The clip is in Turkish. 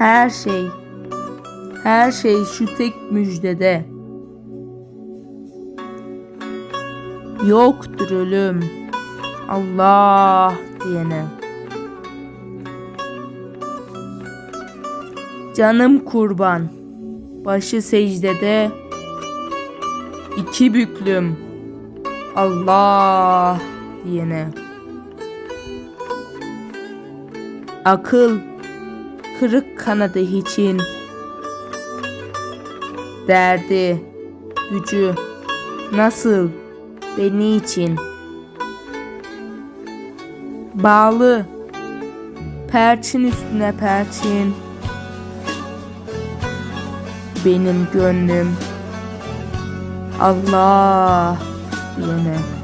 Her şey, her şey şu tek müjdede. Yoktur ölüm. Allah diyene. Canım kurban. Başı secdede. iki büklüm. Allah diyene. Akıl kırık kanadı için. Derdi, gücü nasıl beni için. Bağlı perçin üstüne perçin. Benim gönlüm Allah diyene.